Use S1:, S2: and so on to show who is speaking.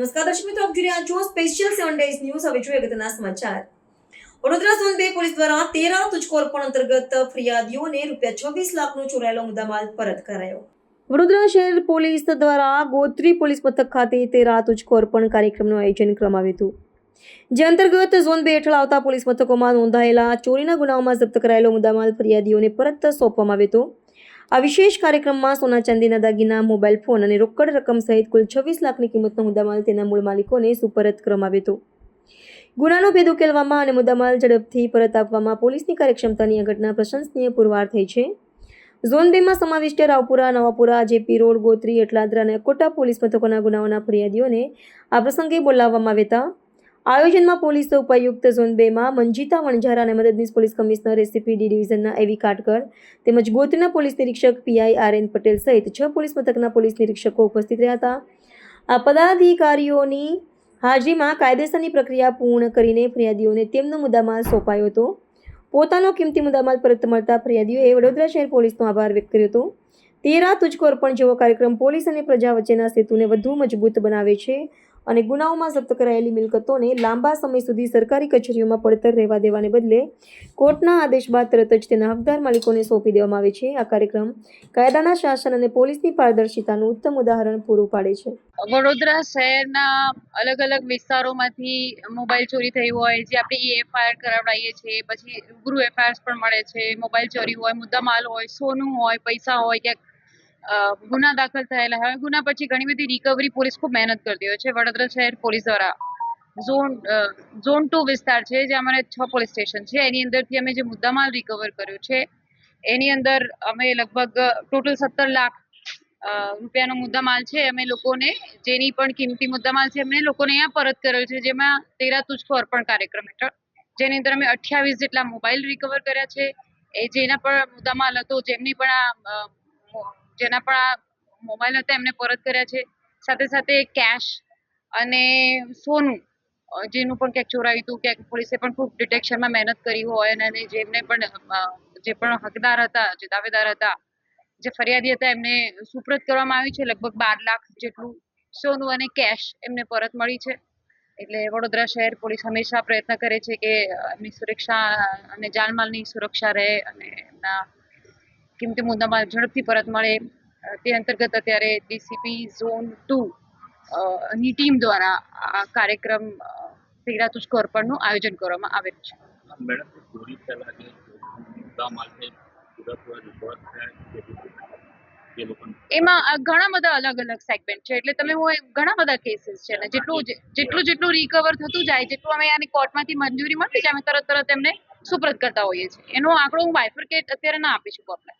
S1: દર્શક મિત્રો, આપ જોઈ રહ્યા છો સ્પેશિયલ સેવન ડેઝ ન્યૂઝ હવે જોઈએ અગત્યના સમાચાર. વડોદરા ઝોન બે પોલીસ દ્વારા તેરા તુજકો અર્પણ અંતર્ગત ફરિયાદીઓને રૂપિયા છવ્વીસ લાખનો ચોરાયેલો મુદ્દામાલ પરત કરાયો. વડોદરા શહેર પોલીસ દ્વારા ગોત્રી પોલીસ મથક ખાતે તેરા તુજકો અર્પણ કાર્યક્રમનું આયોજન કરવામાં આવ્યું હતું. જે અંતર્ગત ઝોન બે હેઠળ આવતા પોલીસ મથકોમાં નોંધાયેલા ચોરીના ગુનાઓમાં જપ્ત કરાયેલો મુદ્દામાલ ફરિયાદીઓને પરત સોંપવામાં આવ્યો હતો. આ વિશેષ કાર્યક્રમમાં સોના ચાંદીના દાગીના, મોબાઈલ ફોન અને રોકડ રકમ સહિત કુલ છવ્વીસ લાખની કિંમતનો મુદ્દામાલ તેના મૂળ માલિકોને સુપરત કરવામાં હતો. ગુનાનો ભેદ ઉકેલવામાં અને મુદ્દામાલ ઝડપથી પરત આપવામાં પોલીસની કાર્યક્ષમતાની આ ઘટના પ્રશંસનીય પુરવાર થઈ છે. ઝોન બેમાં સમાવિષ્ટ રાવપુરા, નવાપુરા, જેપી રોડ, ગોત્રી, એટલાદરા અને કોટા પોલીસ મથકોના ગુનાઓના ફરિયાદીઓને આ પ્રસંગે બોલાવવામાં આવ્યા હતા. આયોજનમાં પોલીસ ઉપાયુક્ત ઝોન બેમાં મંજીતા વણઝારા અને મદદનીશ પોલીસ કમિશનર એસીપી ડી ડિવિઝનના એવી કાટકર તેમજ ગોતના પોલીસ નિરીક્ષક P I R N Patel સહિત છ પોલીસ મથકના પોલીસ નિરીક્ષકો ઉપસ્થિત રહ્યા હતા. આ પદાધિકારીઓની હાજરીમાં કાયદેસરની પ્રક્રિયા પૂર્ણ કરીને ફરિયાદીઓને તેમનો મુદ્દામાલ સોંપાયો હતો. પોતાનો કિંમતી મુદ્દામાલ પરત મળતા ફરિયાદીઓએ વડોદરા શહેર પોલીસનો આભાર વ્યક્ત કર્યો હતો. તેરા તુજકો અર્પણ જેવો કાર્યક્રમ પોલીસ અને પ્રજા વચ્ચેના સેતુને વધુ મજબૂત બનાવે છે. અને ગુનાઓમાં જપ્ત કરાયેલી મિલકતોને લાંબા સમય સુધી સરકારી કચેરીઓમાં પડતર રહેવા દેવાને બદલે કોર્ટના આદેશ બાદ તરત જ તેના હકદાર માલિકોને સોંપી દેવામાં આવે છે. આ કાર્યક્રમ કાયદાના શાસન અને પોલીસની પારદર્શિતાનું ઉત્તમ ઉદાહરણ પૂરું પાડે છે.
S2: વડોદરા શહેરના અલગ અલગ વિસ્તારોમાંથી મોબાઈલ ચોરી થઈ હોય, જે આપણે ઈ એફઆઈઆર કરાવડાવીએ છીએ, પછી રૂબરૂ એફઆઈઆર પણ મળે છે. મોબાઈલ ચોરી હોય, મુદ્દામાલ હોય, સોનું હોય, પૈસા હોય, ક્યાંક ગુના દાખલ થયેલા હવે ગુના પછી ઘણી બધી રિકવરી પોલીસ ખૂબ મહેનત કરતી હોય છે. વડોદરા શહેર પોલીસ દ્વારા. ઝોન ઝોન ટુ વિસ્તાર છે જે અમારે છ પોલીસ સ્ટેશન છે. એની અંદરથી અમે જે મુદ્દામાલ રિકવર કર્યો છે, એની અંદર અમે લગભગ ટોટલ સત્તર લાખ રૂપિયાનો મુદ્દામાલ છે. અમે લોકોને, જેની પણ કિંમતી મુદ્દામાલ છે એમને લોકોને અહીંયા પરત કર્યો છે, જેમાં તેરા તુજકો અર્પણ કાર્યક્રમ હેઠળ. જેની અંદર અમે અઠ્યાવીસ જેટલા મોબાઈલ રિકવર કર્યા છે. એ જેના પણ મુદ્દામાલ હતો, જેમની પણ આ જેના પણ આ મોબાઈલ હતા, એમને પરત કર્યા છે. સાથે સાથે કેશ અને સોનું જેનું પણ ક્યાંક ચોરાયું હતું, ક્યાંક પોલીસે પણ ખૂબ ડિટેક્શનમાં મહેનત કરી હોય અને જેમને પણ જે પણ હકદાર હતા, જે દાવેદાર હતા, જે ફરિયાદી હતા, એમને સુપ્રત કરવામાં આવી છે. લગભગ બાર લાખ જેટલું સોનું અને કેશ એમને પરત મળી છે. એટલે વડોદરા શહેર પોલીસ હંમેશા પ્રયત્ન કરે છે કે એમની સુરક્ષા અને જાનમાલની સુરક્ષા રહે અને એમના કિંમતી મુદ્દામાં ઝડપથી પરત મળે. તે અંતર્ગત અત્યારે ડીસીપી ઝોન ટુ ની ટીમ દ્વારા આ કાર્યક્રમ તેરા તુજકો અર્પણનું આયોજન કરવામાં આવેલ છે. એમાં ઘણા બધા અલગ અલગ સેગમેન્ટ છે. એટલે તમે હું ઘણા બધા કેસીસ છે. ને જેટલું જેટલું જેટલું રિકવર થતું જાય જેટલું અમે આની કોર્ટમાંથી મંજૂરી મળતી જાય અમે તરત તરત એમને સુપ્રત કરતા હોઈએ છીએ. એનો આંકડો હું બાયફર્કેટ અત્યારે ના આપી શકું આપણે